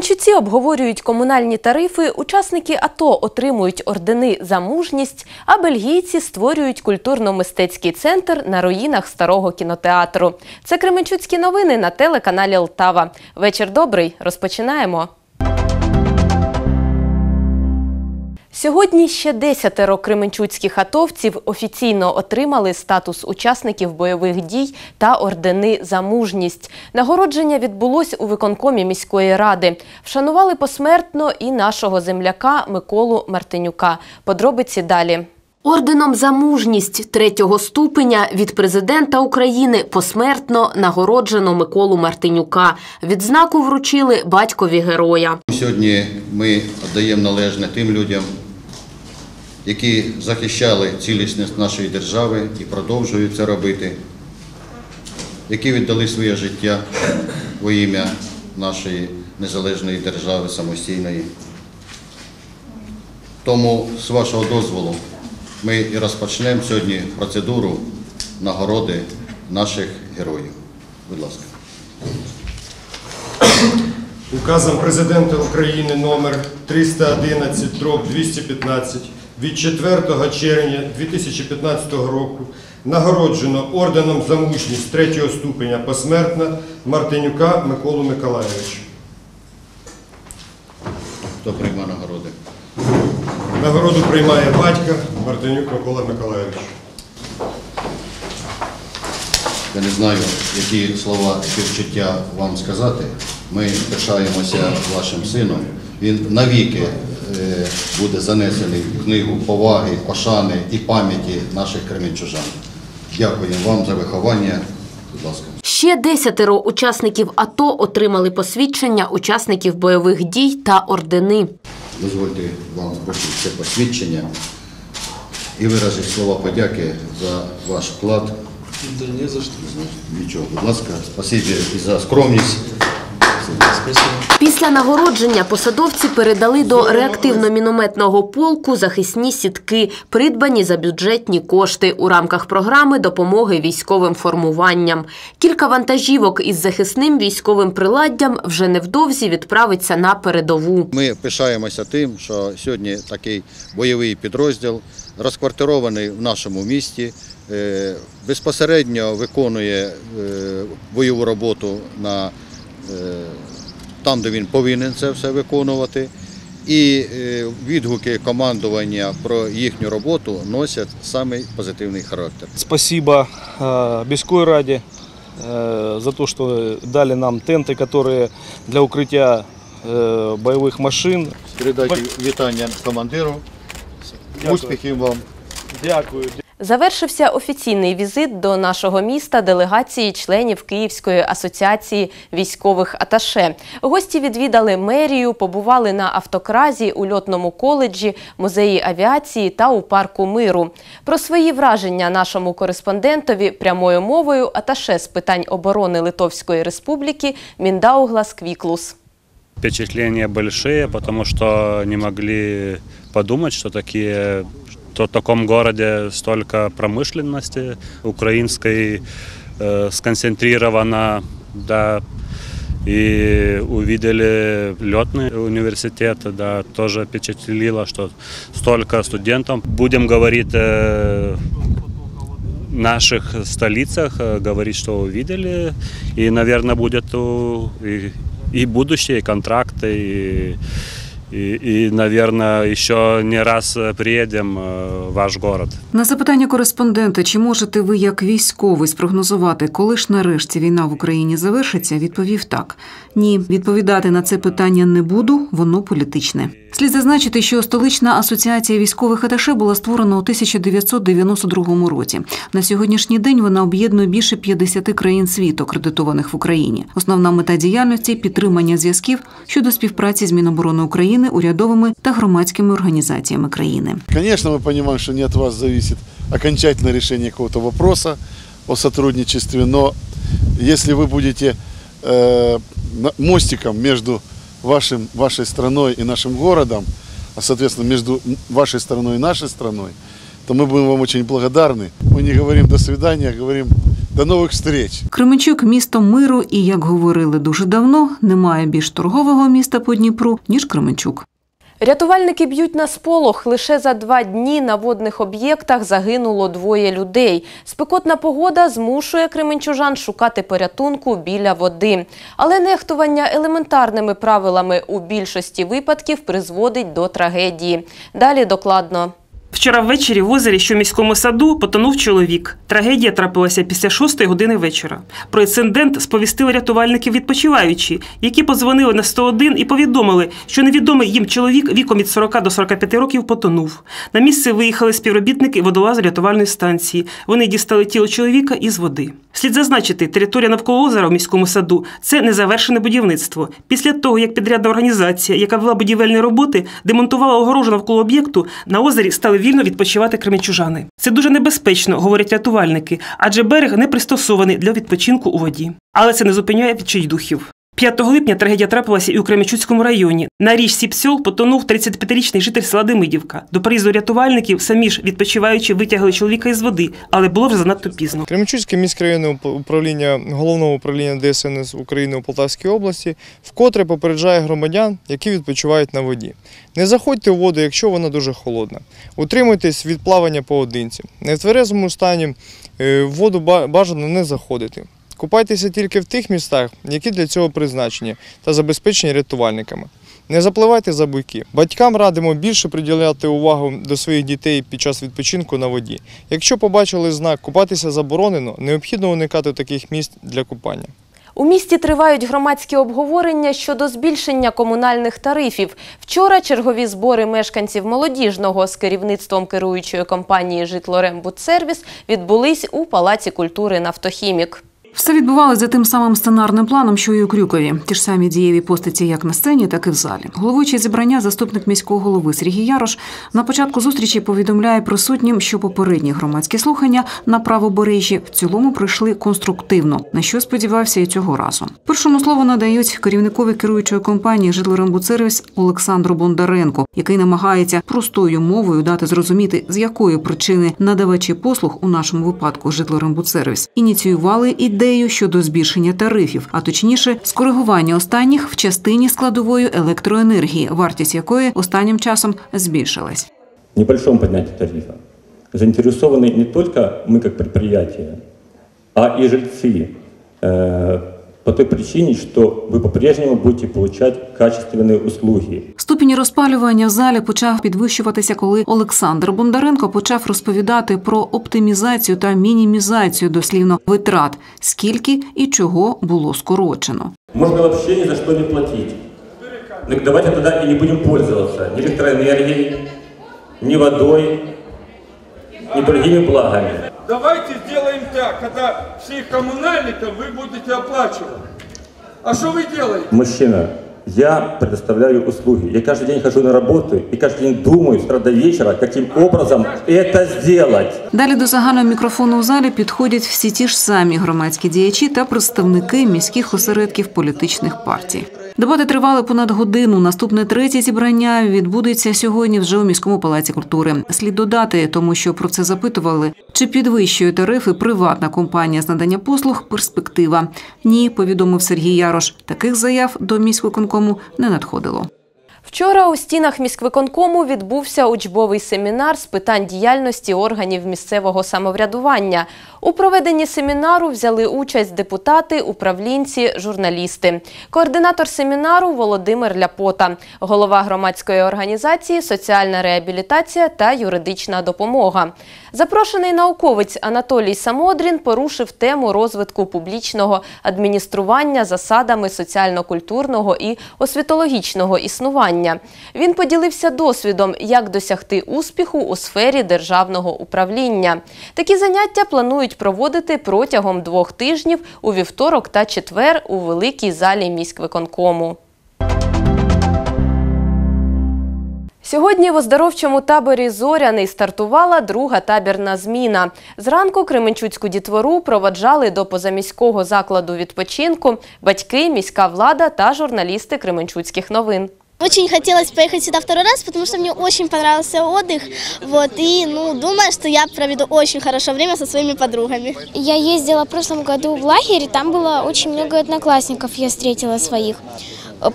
Кременчуці обговорюють комунальні тарифи, учасники АТО отримують ордени за мужність, а бельгійці створюють культурно-мистецький центр на руїнах старого кінотеатру. Це Кременчуцькі новини на телеканалі Лтава. Вечір добрий. Розпочинаємо. Сьогодні ще десятеро кременчуцьких атовців офіційно отримали статус учасників бойових дій та ордени за мужність. Нагородження відбулось у виконкомі міської ради. Вшанували посмертно і нашого земляка Миколу Мартинюка. Подробиці далі. Орденом за мужність третього ступеня від президента України посмертно нагороджено Миколу Мартинюка. Відзнаку вручили батькові героя. Сьогодні ми віддаємо належне тим людям, які захищали цілісність нашої держави і продовжують це робити, які віддали своє життя во ім'я нашої незалежної держави самостійної. Тому, з вашого дозволу, ми і розпочнемо сьогодні процедуру нагороди наших героїв. Будь ласка. Указом Президента України номер 311 дроб 215 від 4 червня 2015 року нагороджено орденом за мужність третього ступеня посмертно Мартинюка Миколу Миколаєвича. Хто прийме нагороди? Нагороду приймає батька Мартинюк Микола Миколаєвич. Я не знаю, які слова співчуття вам сказати. Ми пишаємося вашим сином. Він навіки буде занесений в книгу поваги, пошани і пам'яті наших кременчужан. Дякуємо вам за виховання. Будь ласка. Ще десятеро учасників АТО отримали посвідчення учасників бойових дій та ордени. Дозвольте вам вручити це посвідчення і виразити слова подяки за ваш вклад. Да не за что. Нічого, будь ласка, спасибі і за скромність. Після нагородження посадовці передали до реактивно-мінометного полку захисні сітки, придбані за бюджетні кошти у рамках програми допомоги військовим формуванням. Кілька вантажівок із захисним військовим приладдям вже невдовзі відправиться на передову. Ми пишаємося тим, що сьогодні такий бойовий підрозділ розквартирований в нашому місті, е, безпосередньо виконує е, бойову роботу на, там, де він повинен це все виконувати. І е, відгуки командування про їхню роботу носять самий позитивний характер. Спасибо э, Беской Раде э, за то, что дали нам тенты, которые для укрытия э, боевых машин. Передайте вітання командиру. Дякую. Успіхів вам. Дякую. Завершився офіційний візит до нашого міста делегації членів Київської асоціації військових аташе. Гості відвідали мерію, побували на автокразі, у льотному коледжі, музеї авіації та у парку миру. Про свої враження нашому кореспондентові прямою мовою аташе з питань оборони Литовської Республіки Міндауглас Квіклус. Впечатления большие, потому что не могли подумать, что такие что в таком городе столько промышленности украинской э, сконцентрировано, да, и увидели летный университет, да, тоже впечатлило, что столько студентов. Будем говорить э, наших столицах, э, говорить, что увидели, и, наверное, будет у- и, и будущее, и контракты, и, и, и, наверное, еще не раз э, приедем э, в ваш город. На запитання кореспондента, чи можете ви як військовий спрогнозувати, коли ж нарешті війна в Україні завершиться, відповів так: ні, відповідати на це питання не буду, воно політичне. Слід зазначити, що столична асоціація військових аташе була створена у 1992 році. На сьогоднішній день вона об'єднує більше 50 країн світу, акредитованих в Україні. Основна мета діяльності підтримання зв'язків щодо співпраці з Міноборони України, урядовими та громадськими організаціями країни. Конечно, мы понимаем, что не от вас зависит окончательное решение какого-то вопроса о сотрудничестве, но если вы будете э, на- мостиком между вашим, вашей страной и нашим городом, а соответственно между вашей страной и нашей страной, то мы будем вам очень благодарны. Мы не говорим до свидания, а говорим до новых встреч! Кременчук місто миру, і як говорили дуже давно, немає більш торгового міста по Дніпру ніж Кременчук. Рятувальники б'ють на сполох. Лише за два дні на водних об'єктах загинуло двоє людей. Спекотна погода змушує кременчужан шукати порятунку біля води. Але нехтування елементарними правилами у більшості випадків призводить до трагедії. Далі докладно. Вчора ввечері в озері, що в міському саду, потонув чоловік. Трагедія трапилася після шостої години вечора. Про інцидент сповістили рятувальники відпочиваючі, які подзвонили на 101 і повідомили, що невідомий їм чоловік віком від 40 до 45 років потонув. На місце виїхали співробітники водолазо-рятувальної станції. Вони дістали тіло чоловіка із води. Слід зазначити, територія навколо озера в міському саду це незавершене будівництво. Після того, як підрядна організація, яка вела будівельні роботи, демонтувала огорожу навколо об'єкту, на озері стали вільно відпочивати кремічужани. Це дуже небезпечно, говорять рятувальники, адже берег не пристосований для відпочинку у воді. Але це не зупиняє відчайдухів. 5 липня трагедія трапилася і у Кременчуцькому районі. На річці Псьол потонув 35-річний житель села Демидівка. До приїзду рятувальників самі ж відпочиваючи витягли чоловіка із води, але було вже занадто пізно. Кременчуцьке міськрайонне управління головного управління ДСНС України у Полтавській області вкотре попереджає громадян, які відпочивають на воді. Не заходьте у воду, якщо вона дуже холодна. Утримуйтесь від плавання поодинці. Не в тверезому стані е, в воду бажано не заходити. Купайтеся тільки в тих містах, які для цього призначені та забезпечені рятувальниками. Не запливайте за буйки. Батькам радимо більше приділяти увагу до своїх дітей під час відпочинку на воді. Якщо побачили знак купатися заборонено, необхідно уникати таких місць для купання. У місті тривають громадські обговорення щодо збільшення комунальних тарифів. Вчора чергові збори мешканців молодіжного з керівництвом керуючої компанії «Житлорембудсервіс» відбулись у Палаці культури «Нафтохімік». Все відбувалося за тим самим сценарним планом, що і у Крюкові. Ті ж самі дієві постаті як на сцені, так і в залі. Головуючий зібрання, заступник міського голови Сергій Ярош на початку зустрічі повідомляє присутнім, що попередні громадські слухання на правобережжі в цілому пройшли конструктивно, на що сподівався і цього разу. Першому слово надають керівникові керуючої компанії «Житлорембудсервіс» Олександру Бондаренко, який намагається простою мовою дати зрозуміти, з якої причини надавачі послуг у нашому випадку «Житлорембудсервіс» ініціювали ідею щодо збільшення тарифів, а точніше скоригування останніх в частині складової електроенергії, вартість якої останнім часом збільшилась. в небольшом поднятии тарифа. Заинтересованы не только мы как предприятие, а и жильцы. Э, По той причине, что вы по-прежнему будете получать качественные услуги. Ступінь розпалювання в залі почав підвищуватися, коли Олександр Бондаренко почав розповідати про оптимізацію та мінімізацію дослівно витрат, скільки і чого було скорочено. Можно вообще ни за что не платить. Ну, давайте тогда и не будем пользоваться ни электроэнергией, ни водой, ни другими благами. Давайте сделаем так, когда всех коммунальников вы будете оплачивать. А что вы делаете? Мужчина, я предоставляю услуги. Я каждый день хожу на работу и каждый день думаю с утра до вечера, каким образом это сделать. Далі до загального мікрофону у залі підходять всі ті ж самі громадські діячі та представники міських осередків політичних партій. Дебати тривали понад годину. Наступне третє зібрання відбудеться сьогодні вже у міському палаці культури. Слід додати, тому що про це запитували, чи підвищує тарифи приватна компанія з надання послуг перспектива. Ні, повідомив Сергій Ярош. Таких заяв до міського конкому не надходило. Вчора у стінах міськвиконкому відбувся учбовий семінар з питань діяльності органів місцевого самоврядування. У проведенні семінару взяли участь депутати, управлінці, журналісти. Координатор семінару Володимир Ляпота, голова громадської організації Соціальна реабілітація та юридична допомога. Запрошений науковець Анатолій Самодрін порушив тему розвитку публічного адміністрування засадами соціально-культурного і освітологічного існування. Він поділився досвідом, як досягти успіху у сфері державного управління. Такі заняття планують проводити протягом двох тижнів у вівторок та четвер у великій залі міськвиконкому. Сьогодні в оздоровчому таборі Зоряний стартувала друга табірна зміна. Зранку Кременчуцьку дітвору проваджали до позаміського закладу відпочинку батьки, міська влада та журналісти Кременчуцьких новин. Очень хотелось поехать сюда второй раз, потому что мне очень понравился отдых. Вот, и ну, думаю, что я проведу очень хорошо время со своими подругами. Я ездила в прошлом году в лагерь, там было очень много одноклассников, я встретила своих.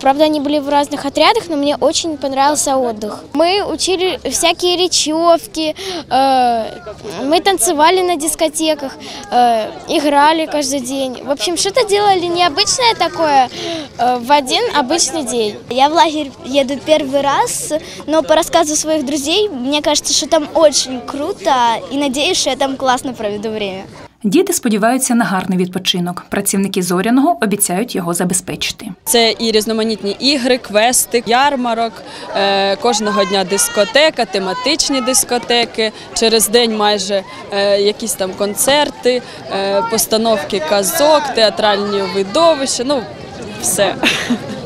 Правда, они были в разных отрядах, но мне очень понравился отдых. Мы учили всякие речевки, э, мы танцевали на дискотеках, э, играли каждый день. В общем, что-то делали необычное такое э, в один обычный день. Я в лагерь еду первый раз, но по рассказу своих друзей, мне кажется, что там очень круто, и надеюсь, что я там классно проведу время. Діти сподіваються на гарний відпочинок. Працівники зоряного обіцяють його забезпечити. Це і різноманітні ігри, квести, ярмарок, е, кожного дня дискотека, тематичні дискотеки. Через день майже е, якісь там концерти, е, постановки казок, театральні видовища. Ну, все.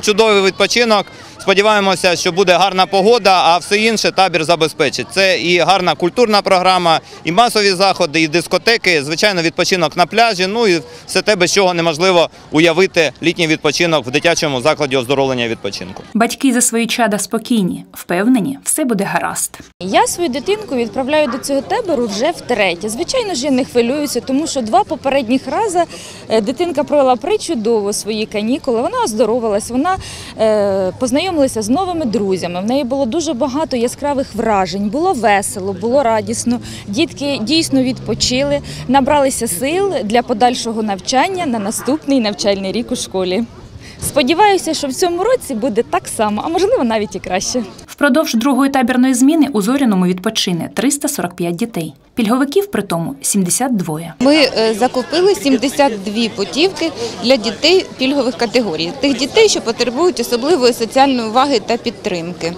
Чудовий відпочинок. Сподіваємося, що буде гарна погода, а все інше табір забезпечить. Це і гарна культурна програма, і масові заходи, і дискотеки, звичайно, відпочинок на пляжі. Ну і все те, без чого неможливо уявити літній відпочинок в дитячому закладі оздоровлення відпочинку. Батьки за свої чада спокійні, впевнені, все буде гаразд. Я свою дитинку відправляю до цього табору вже втретє. Звичайно ж, я не хвилююся, тому що два попередніх рази е, дитинка провела причудово свої канікули. Вона оздоровилась, вона е, познайомилася з новими друзями. В неї було дуже багато яскравих вражень. Було весело, було радісно. Дітки дійсно відпочили, набралися сил для подальшого навчання на наступний навчальний рік у школі. Сподіваюся, що в цьому році буде так само, а можливо навіть і краще. Впродовж другої табірної зміни у зоряному відпочине 345 дітей. Пільговиків при тому 72. Ми е, закупили 72 путівки для дітей пільгових категорій, тих дітей, що потребують особливої соціальної уваги та підтримки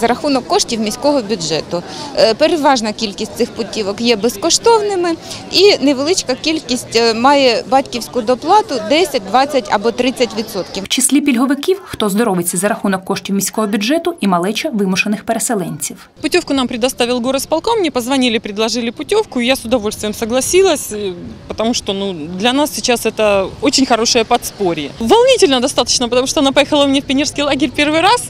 за рахунок коштів міського бюджету. Е, Переважна кількість цих путівок є безкоштовними, і невеличка кількість е, має батьківську доплату 10, 20 або 30 відсотків. В числі пільговиків, хто здоровиться за рахунок коштів міського бюджету і малеча вимушених переселенців. Путевку нам предоставил горосполком, мне позвонили, предложили путевку, и я с удовольствием согласилась, э, потому что ну, для нас сейчас это очень хорошее подспорье. Волнительно достаточно, потому что она поехала мне в пионерский лагерь первый раз,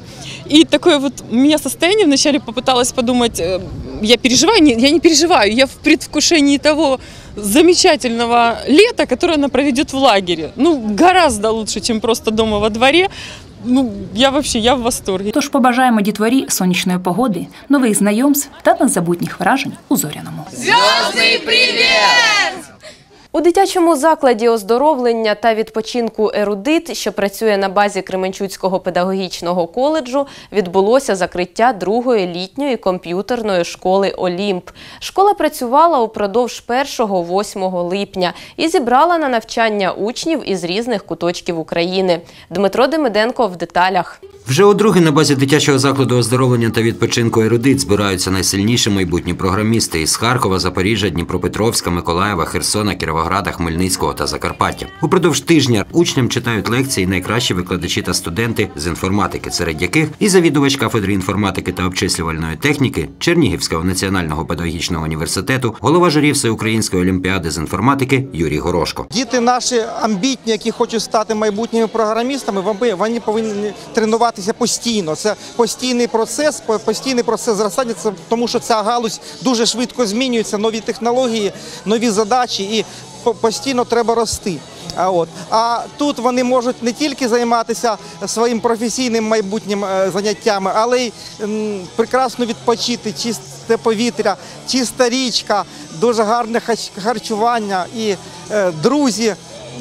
и такое вот у меня состояние вначале попыталась подумать, э, я переживаю, нет, я не переживаю, я в предвкушении того замечательного лета, которое она проведет в лагере. Ну, гораздо лучше, чем просто дома во дворе. Ну, я вообще, я в восторге. Тож побажаємо дітворі сонячної погоди, нових знайомств та незабутніх вражень у зоряному. Зв'язний привіт! У дитячому закладі оздоровлення та відпочинку «Ерудит», що працює на базі Кременчуцького педагогічного коледжу, відбулося закриття другої літньої комп'ютерної школи «Олімп». Школа працювала упродовж 1-8 липня і зібрала на навчання учнів із різних куточків України. Дмитро Демиденко в деталях. Вже удруге на базі дитячого закладу оздоровлення та відпочинку «Ерудит» збираються найсильніші майбутні програмісти із Харкова, Запоріжжя, Дніпропетровська, Миколаєва, Херсона, Кіровограда, Хмельницького та Закарпаття. Упродовж тижня учням читають лекції найкращі викладачі та студенти з інформатики, серед яких і завідувач кафедри інформатики та обчислювальної техніки Чернігівського національного педагогічного університету, голова журі Всеукраїнської олімпіади з інформатики Юрій Горошко. Діти наші амбітні, які хочуть стати майбутніми програмістами, вони- повинні тренуватися постійно. Це постійний процес, постійний процес зростання, це тому що ця галузь дуже швидко змінюється, нові технології, нові задачі, і постійно треба рости. А от а тут вони можуть не тільки займатися своїм професійним майбутнім е, заняттями, але й прекрасно відпочити, чисте повітря, чиста річка, дуже гарне харчування і е, друзі.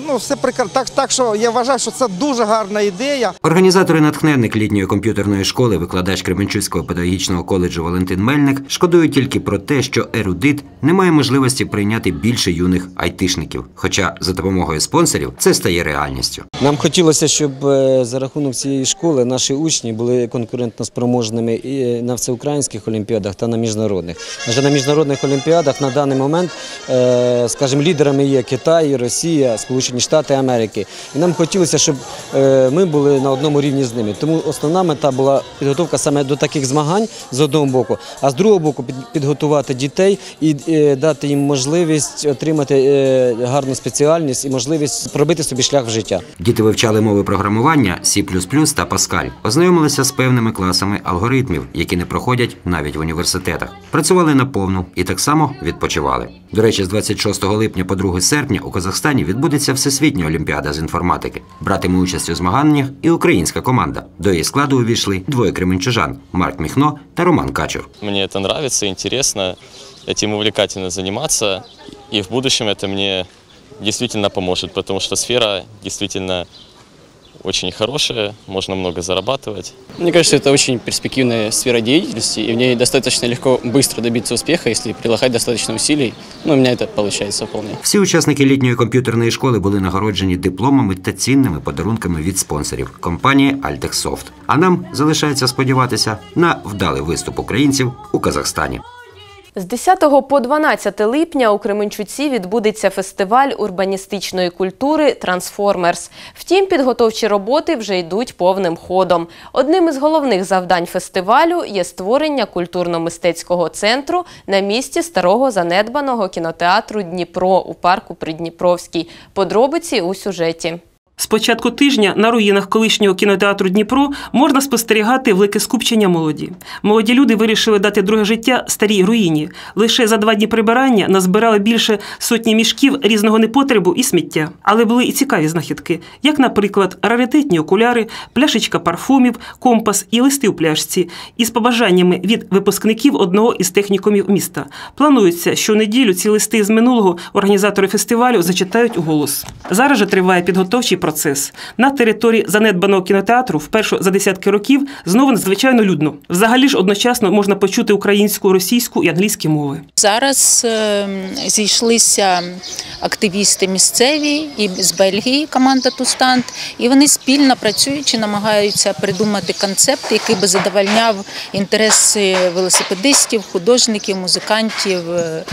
Ну, все прекрасно. Так, так що я вважаю, що це дуже гарна ідея. Організатор і натхненник літньої комп'ютерної школи, викладач Кременчуцького педагогічного коледжу Валентин Мельник, шкодує тільки про те, що ерудит не має можливості прийняти більше юних айтишників. Хоча за допомогою спонсорів це стає реальністю. Нам хотілося, щоб е, за рахунок цієї школи наші учні були конкурентно спроможними і на всеукраїнських олімпіадах та на міжнародних. Адже на міжнародних олімпіадах на даний момент, е, скажімо, лідерами є Китай, Росія, Сполучені Сполучені Штати Америки. І нам хотілося, щоб е, ми були на одному рівні з ними. Тому основна мета була підготовка саме до таких змагань з одного боку, а з другого боку підготувати дітей і е, дати їм можливість отримати е, гарну спеціальність і можливість пробити собі шлях в життя. Діти вивчали мови програмування C++ та Pascal, ознайомилися з певними класами алгоритмів, які не проходять навіть в університетах. Працювали наповну і так само відпочивали. До речі, з 26 липня по 2 серпня у Казахстані відбудеться Всесвітня олімпіада з інформатики. Братиме участь у змаганнях і українська команда. До її складу увійшли двоє кременчужан Марк Міхно та Роман Качур. Мне это нравится, интересно, этим увлекательно заниматься, и в будущем это мне действительно поможет, потому что сфера действительно очень хорошая, можно много зарабатывать. Мне кажется, это очень перспективная сфера деятельности, и в ней достаточно легко быстро добиться успеха, если прилагать достаточно усилий. Ну, у меня это получается вполне. Всі учасники літньої комп'ютерної школи були нагороджені дипломами та цінними подарунками від спонсорів компанії Altexsoft. А нам залишається сподіватися на вдалий виступ українців у Казахстані. З 10 по 12 липня у Кременчуці відбудеться фестиваль урбаністичної культури Трансформерс. Втім, підготовчі роботи вже йдуть повним ходом. Одним із головних завдань фестивалю є створення культурно-мистецького центру на місці старого занедбаного кінотеатру Дніпро у парку Придніпровський. Подробиці у сюжеті. З початку тижня на руїнах колишнього кінотеатру Дніпро можна спостерігати велике скупчення молоді. Молоді люди вирішили дати друге життя старій руїні. Лише за два дні прибирання назбирали більше сотні мішків різного непотребу і сміття. Але були і цікаві знахідки, як, наприклад, раритетні окуляри, пляшечка парфумів, компас і листи у пляшці із побажаннями від випускників одного із технікумів міста. Планується, що неділю ці листи з минулого організатори фестивалю зачитають голос. Зараз же триває підготовчий процес. На території занедбаного кінотеатру вперше за десятки років знову надзвичайно людно. Взагалі ж одночасно можна почути українську, російську і англійські мови. Зараз е, зійшлися активісти місцеві і з Бельгії команда Тустант, і вони спільно працюючи, намагаються придумати концепт, який би задовольняв інтереси велосипедистів, художників, музикантів, е,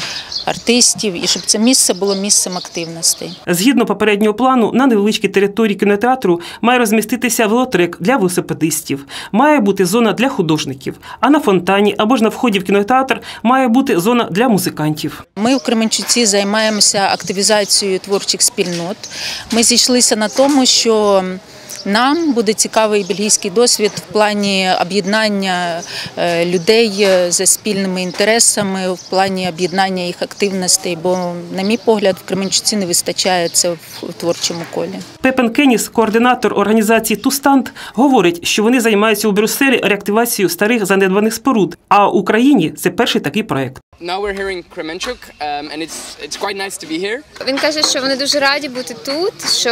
артистів, і щоб це місце було місцем активностей. Згідно попереднього плану, на невеличкій території кінотеатру має розміститися велотрек для велосипедистів, має бути зона для художників, а на фонтані або ж на вході в кінотеатр має бути зона для музикантів. Ми в Кременчуці займаємося активізацією творчих спільнот. Ми зійшлися на тому, що нам буде цікавий бельгійський досвід в плані об'єднання е, людей за спільними інтересами, в плані об'єднання їх активностей. Бо, на мій погляд, в Кременчуці не вистачає це в творчому колі. Пепен Кеніс, координатор організації Тустант, говорить, що вони займаються у Брюсселі реактивацією старих занедбаних споруд. А в Україні це перший такий проект. Now we're here in Kremenchuk, um, and it's it's quite nice to be here. Він каже, що вони дуже раді бути тут. Що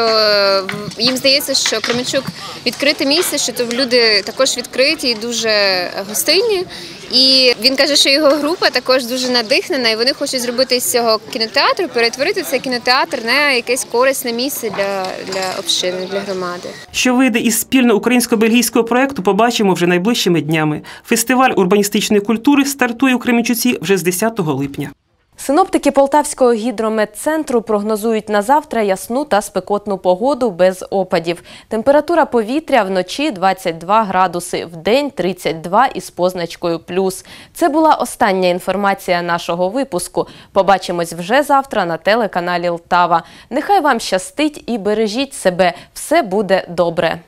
їм здається, що Кременчук відкрите місце, що тут люди також відкриті і дуже гостинні. І він каже, що його група також дуже надихнена, і вони хочуть зробити з цього кінотеатру, перетворити цей кінотеатр на якесь корисне місце для, для общини, для громади. Що вийде із спільно українсько-бельгійського проекту, побачимо вже найближчими днями. Фестиваль урбаністичної культури стартує у Кременчуці вже з 10 липня. Синоптики Полтавського гідрометцентру прогнозують на завтра ясну та спекотну погоду без опадів. Температура повітря вночі 22 градуси, в день 32 із позначкою плюс. Це була остання інформація нашого випуску. Побачимось вже завтра на телеканалі Лтава. Нехай вам щастить і бережіть себе. Все буде добре.